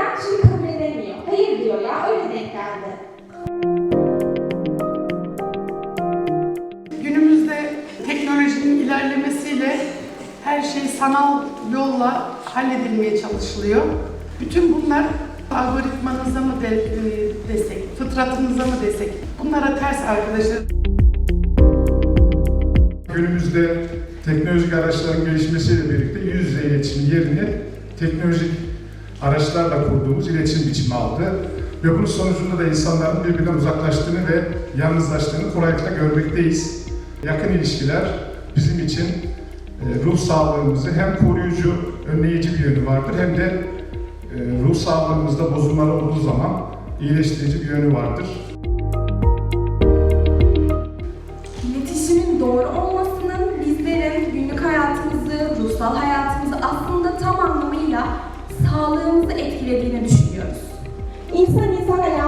neden? Çünkü kabul edemiyor. Hayır diyor ya öyle denk geldi. Günümüzde teknolojinin ilerlemesiyle her şey sanal yolla halledilmeye çalışılıyor. Bütün bunlar algoritmanıza mı e, desek, fıtratınıza mı desek, bunlara ters arkadaşlar. Günümüzde teknolojik araçların gelişmesiyle birlikte yüz yüze iletişim yerine teknolojik araçlarla kurduğumuz iletişim biçimi aldı. Ve bunun sonucunda da insanların birbirinden uzaklaştığını ve yalnızlaştığını kolaylıkla görmekteyiz. Yakın ilişkiler bizim için e, ruh sağlığımızı hem koruyucu, önleyici bir yönü vardır hem de e, ruh sağlığımızda bozulmalar olduğu zaman iyileştirici bir yönü vardır. İletişimin doğru olmasının bizlerin günlük hayatımızı, ruhsal hayatımızı etkilediğini düşünüyoruz. İnsan insana.